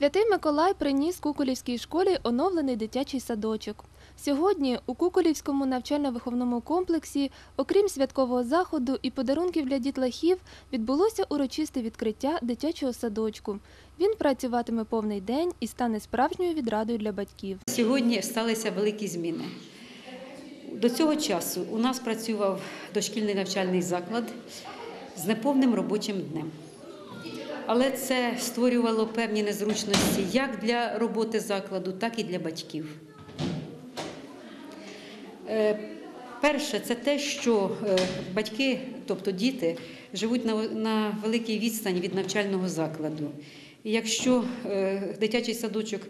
Святий Миколай приніс Куколівській школі оновлений дитячий садочок. Сьогодні у Куколівському навчально-виховному комплексі, окрім святкового заходу і подарунків для дітлахів, відбулося урочисте відкриття дитячого садочку. Він працюватиме повний день і стане справжньою відрадою для батьків. Сьогодні сталися великі зміни. До цього часу у нас працював дошкільний навчальний заклад з неповним робочим днем. Але це створювало певні незручності як для роботи закладу, так і для батьків. Е, Перше, це те, що е, батьки, тобто діти, живуть на, великій відстані від навчального закладу. І якщо е, дитячий садочок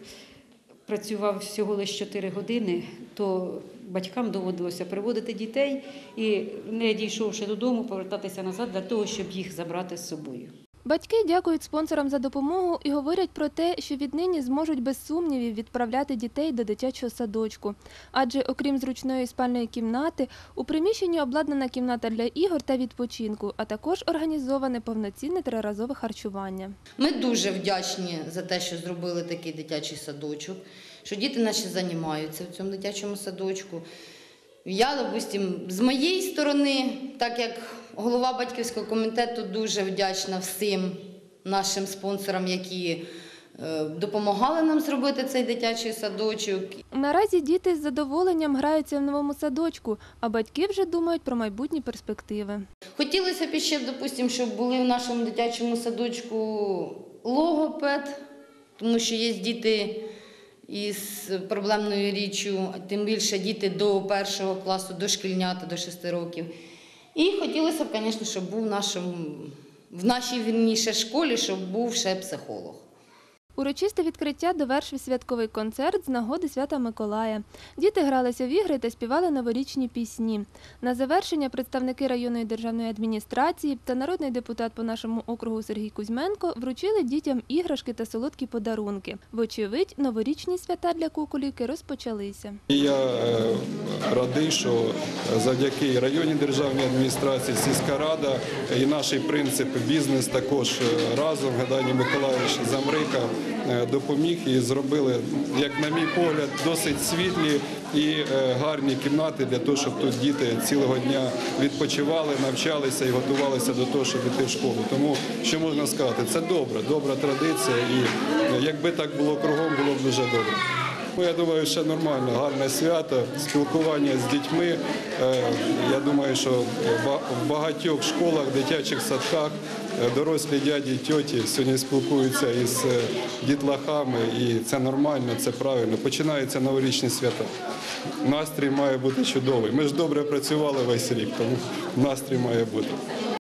працював всього лише 4 години, то батькам доводилося приводити дітей і, не дійшовши додому, повертатися назад для того, щоб їх забрати з собою. Батьки дякують спонсорам за допомогу і говорять про те, що віднині зможуть без сумнівів відправляти дітей до дитячого садочку. Адже окрім зручної спальної кімнати, у приміщенні обладнана кімната для ігор та відпочинку, а також організоване повноцінне триразове харчування. Ми дуже вдячні за те, що зробили такий дитячий садочок, що діти наші займаються в цьому дитячому садочку. Я, допустим, з моєї сторони, так як голова батьківського комітету, дуже вдячна всім нашим спонсорам, які е, допомагали нам зробити цей дитячий садочок. Наразі діти з задоволенням граються в новому садочку, а батьки вже думають про майбутні перспективи. Хотілося б ще, допустимо, щоб були в нашому дитячому садочку логопед, тому що є діти із проблемною річчю, тим більше діти до першого класу, дошкільнята до 6 років. І хотілося б, звісно, щоб був в, нашому, в нашій вірніше школі, щоб був ще психолог. Урочисте відкриття довершив святковий концерт з нагоди свята Миколая. Діти гралися в ігри та співали новорічні пісні. На завершення представники районної державної адміністрації та народний депутат по нашому округу Сергій Кузьменко вручили дітям іграшки та солодкі подарунки. Вочевидь, новорічні свята для Куколівки розпочалися. Я е, радий, що завдяки районній державній адміністрації, сільська рада і наш принцип бізнес також е, разом Гадані Миколаївич Замрика допоміг і зробили, як на мій погляд, досить світлі і е, гарні кімнати для того, щоб тут діти цілого дня відпочивали, навчалися і готувалися до того, щоб йти в школу. Тому що можна сказати, це добре, добра традиція, і е, якби так було кругом, було б дуже добре. Ну, Я думаю, ще нормально, гарне свято, спілкування з дітьми. Е, Я думаю, що в багатьох школах, дитячих садках е, дорослі дяді, тьоті сьогодні спілкуються із е, дітлахами, і це нормально, це правильно. Починаються новорічні свята. Настрій має бути чудовий. Ми ж добре працювали весь рік, тому настрій має бути.